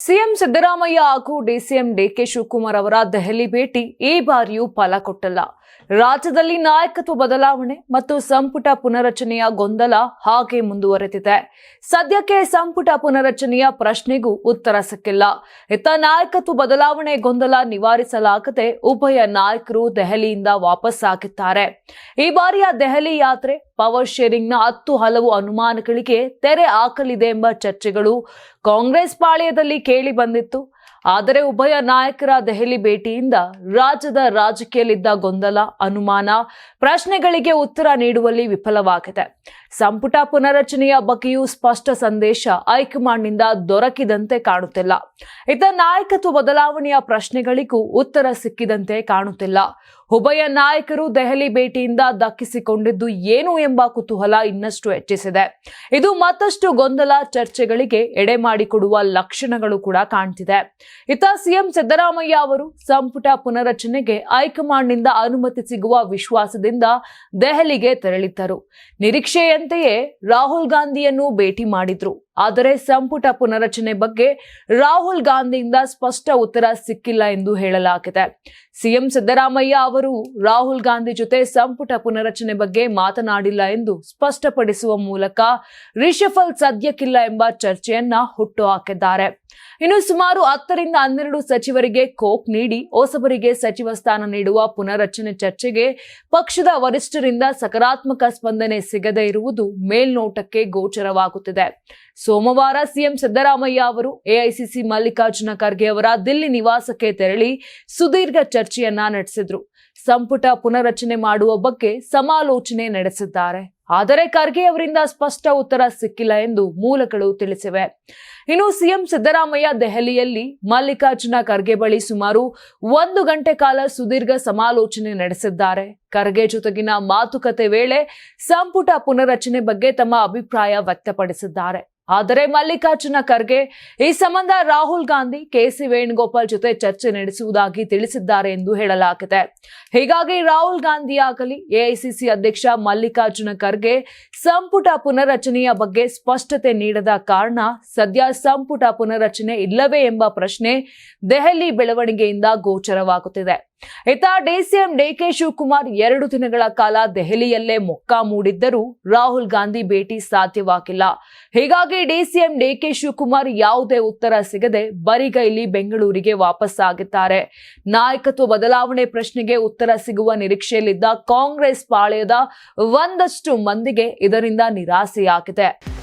CM Siddaramaiah ಹಾಗೂ DCM DK Shivakumar ಅವರ ದೆಹಲಿ ಭೇಟಿ ಈ ಬಾರಿಯೂ ಫಲ ಕೊಟ್ಟಲ್ಲ. ರಾಜ್ಯದಲ್ಲಿ ನಾಯಕತ್ವ ಬದಲಾವಣೆ ಮತ್ತು ಸಂಪುಟ ಪುನರಚನೆಯ ಗೊಂದಲ ಹಾಗೆ ಮುಂದುವರೆದಿದೆ. ಸದ್ಯಕ್ಕೆ ಸಂಪುಟ ಪುನರಚನೆಯ ಪ್ರಶ್ನೆಗೂ ಉತ್ತರ ಸಿಕ್ಕಿಲ್ಲ. ಇತ್ತ ನಾಯಕತ್ವ ಬದಲಾವಣೆ ಗೊಂದಲ ನಿವಾರಿಸಲಾಗದೆ ಉಭಯ ನಾಯಕರು ದೆಹಲಿಯಿಂದ ವಾಪಸ್ ಆಗಿದ್ದಾರೆ. ಈ ಬಾರಿಯ ದೆಹಲಿ ಯಾತ್ರೆ, ಪವರ್ ಶೇರಿಂಗ್ನ ಹತ್ತು ಹಲವು ಅನುಮಾನಗಳಿಗೆ ತೆರೆ ಹಾಕಲಿದೆ ಎಂಬ ಚರ್ಚೆಗಳು ಕಾಂಗ್ರೆಸ್ ಪಾಳ್ಯದಲ್ಲಿ ಕೇಳಿ ಬಂದಿತ್ತು. ಆದರೆ ಉಭಯ ನಾಯಕರ ದೆಹಲಿ ಭೇಟಿಯಿಂದ ರಾಜ್ಯದ ರಾಜಕೀಯಲ್ಲಿದ್ದ ಗೊಂದಲ, ಅನುಮಾನ, ಪ್ರಶ್ನೆಗಳಿಗೆ ಉತ್ತರ ನೀಡುವಲ್ಲಿ ವಿಫಲವಾಗಿದೆ. ಸಂಪುಟ ಪುನರಚನೆಯ ಬಗ್ಗೆಯೂ ಸ್ಪಷ್ಟ ಸಂದೇಶ ಹೈಕಮಾಂಡ್ನಿಂದ ದೊರಕಿದಂತೆ ಕಾಣುತ್ತಿಲ್ಲ. ಇತ ನಾಯಕತ್ವ ಬದಲಾವಣೆಯ ಪ್ರಶ್ನೆಗಳಿಗೂ ಉತ್ತರ ಸಿಕ್ಕಿದಂತೆ ಕಾಣುತ್ತಿಲ್ಲ. ಉಭಯ ನಾಯಕರು ದೆಹಲಿ ಭೇಟಿಯಿಂದ ದಕ್ಕಿಸಿಕೊಂಡಿದ್ದು ಏನು ಎಂಬ ಕುತೂಹಲ ಇನ್ನಷ್ಟು ಹೆಚ್ಚಿಸಿದೆ. ಇದು ಮತ್ತಷ್ಟು ಗೊಂದಲ ಚರ್ಚೆಗಳಿಗೆ ಎಡೆ ಮಾಡಿಕೊಡುವ ಲಕ್ಷಣಗಳು ಕೂಡ ಕಾಣ್ತಿದೆ. ಇತ್ತ ಸಿಎಂ ಸಿದ್ದರಾಮಯ್ಯ ಅವರು ಸಂಪುಟ ಪುನರಚನೆಗೆ ಹೈಕಮಾಂಡ್ನಿಂದ ಅನುಮತಿ ಸಿಗುವ ವಿಶ್ವಾಸದಿಂದ ದೆಹಲಿಗೆ ತೆರಳಿದ್ದರು. ನಿರೀಕ್ಷೆಯಂತೆಯೇ ರಾಹುಲ್ ಗಾಂಧಿಯನ್ನು ಭೇಟಿ ಮಾಡಿದ್ರು. ಆದರೆ ಸಂಪುಟ ಪುನರಚನೆ ಬಗ್ಗೆ ರಾಹುಲ್ ಗಾಂಧಿಯಿಂದ ಸ್ಪಷ್ಟ ಉತ್ತರ ಸಿಕ್ಕಿಲ್ಲ ಎಂದು ಹೇಳಲಾಗಿದೆ. ಸಿಎಂ ಸಿದ್ದರಾಮಯ್ಯ ಅವರು ರಾಹುಲ್ ಗಾಂಧಿ ಜೊತೆ ಸಂಪುಟ ಪುನರಚನೆ ಬಗ್ಗೆ ಮಾತನಾಡಿಲ್ಲ ಎಂದು ಸ್ಪಷ್ಟಪಡಿಸುವ ಮೂಲಕ ರಿಷಫಲ್ ಸದ್ಯಕ್ಕಿಲ್ಲ ಎಂಬ ಚರ್ಚೆಯನ್ನ ಹುಟ್ಟು ಹಾಕಿದ್ದಾರೆ. ಇನ್ನು ಸುಮಾರು ಹತ್ತರಿಂದ ಹನ್ನೆರಡು ಸಚಿವರಿಗೆ ಕೋಕ್ ನೀಡಿ ಹೊಸಬರಿಗೆ ಸಚಿವ ಸ್ಥಾನ ನೀಡುವ ಪುನರಚನೆ ಚರ್ಚೆಗೆ ಪಕ್ಷದ ವರಿಷ್ಠರಿಂದ ಸಕಾರಾತ್ಮಕ ಸ್ಪಂದನೆ ಸಿಗದೇ ಇರುವುದು ಮೇಲ್ನೋಟಕ್ಕೆ ಗೋಚರವಾಗುತ್ತಿದೆ. ಸೋಮವಾರ ಸಿಎಂ ಸಿದ್ದರಾಮಯ್ಯ ಅವರು ಎಐಸಿಸಿ ಮಲ್ಲಿಕಾರ್ಜುನ ಖರ್ಗೆ ಅವರ ದಿಲ್ಲಿ ನಿವಾಸಕ್ಕೆ ತೆರಳಿ ಸುದೀರ್ಘ ಚರ್ಚೆಯನ್ನ ನಡೆಸಿದ್ರು. ಸಂಪುಟ ಪುನರಚನೆ ಮಾಡುವ ಬಗ್ಗೆ ಸಮಾಲೋಚನೆ ನಡೆಸಿದ್ದಾರೆ. ಆದರೆ ಖರ್ಗೆ ಅವರಿಂದ ಸ್ಪಷ್ಟ ಉತ್ತರ ಸಿಕ್ಕಿಲ್ಲ ಎಂದು ಮೂಲಗಳು ತಿಳಿಸಿವೆ. ಇನ್ನು ಸಿಎಂ ಸಿದ್ದರಾಮಯ್ಯ ದೆಹಲಿಯಲ್ಲಿ ಮಲ್ಲಿಕಾರ್ಜುನ ಖರ್ಗೆ ಬಳಿ ಸುಮಾರು ಒಂದು ಗಂಟೆ ಕಾಲ ಸುದೀರ್ಘ ಸಮಾಲೋಚನೆ ನಡೆಸಿದ್ದಾರೆ. ಖರ್ಗೆ ಜೊತೆಗಿನ ಮಾತುಕತೆ ವೇಳೆ ಸಂಪುಟ ಪುನರಚನೆ ಬಗ್ಗೆ ತಮ್ಮ ಅಭಿಪ್ರಾಯ ವ್ಯಕ್ತಪಡಿಸಿದ್ದಾರೆ. ಆದರೆ ಮಲ್ಲಿಕಾರ್ಜುನ ಖರ್ಗೆ ಈ ಸಂಬಂಧ ರಾಹುಲ್ ಗಾಂಧಿ ಕೆಸಿ ವೇಣುಗೋಪಾಲ್ ಜೊತೆ ಚರ್ಚೆ ನಡೆಸುವುದಾಗಿ ತಿಳಿಸಿದ್ದಾರೆ ಎಂದು ಹೇಳಲಾಗಿದೆ. ಹೀಗಾಗಿ ರಾಹುಲ್ ಗಾಂಧಿ ಆಗಲಿ ಎಐಸಿಸಿ ಅಧ್ಯಕ್ಷ ಮಲ್ಲಿಕಾರ್ಜುನ ಖರ್ಗೆ ಸಂಪುಟ ಪುನರಚನೆಯ ಬಗ್ಗೆ ಸ್ಪಷ್ಟತೆ ನೀಡದ ಕಾರಣ ಸದ್ಯ ಸಂಪುಟ ಪುನರಚನೆ ಇಲ್ಲವೇ ಎಂಬ ಪ್ರಶ್ನೆ ದೆಹಲಿ ಬೆಳವಣಿಗೆಯಿಂದ ಗೋಚರವಾಗುತ್ತಿದೆ. ಇತ್ತ ಡಿಸಿಎಂ ಡಿಕೆ ಶಿವಕುಮಾರ್ ಎರಡು ದಿನಗಳ ಕಾಲ ದೆಹಲಿಯಲ್ಲೇ ಮೊಕ್ಕ ಮೂಡಿದ್ದರೂ ರಾಹುಲ್ ಗಾಂಧಿ ಭೇಟಿ ಸಾಧ್ಯವಾಗಿಲ್ಲ. ಹೀಗಾಗಿ ಡಿಸಿಎಂ ಡಿಕೆ ಶಿವಕುಮಾರ್ ಯಾವುದೇ ಉತ್ತರ ಸಿಗದೆ ಬರಿಗೈಲಿ ಬೆಂಗಳೂರಿಗೆ ವಾಪಸ್ ಆಗಿದ್ದಾರೆ. ನಾಯಕತ್ವ ಬದಲಾವಣೆ ಪ್ರಶ್ನೆಗೆ ಉತ್ತರ ಸಿಗುವ ನಿರೀಕ್ಷೆಯಲ್ಲಿದ್ದ ಕಾಂಗ್ರೆಸ್ ಪಾಳ್ಯದ ಒಂದಷ್ಟು ಮಂದಿಗೆ ಇದರಿಂದ ನಿರಾಸೆಯಾಗಿದೆ.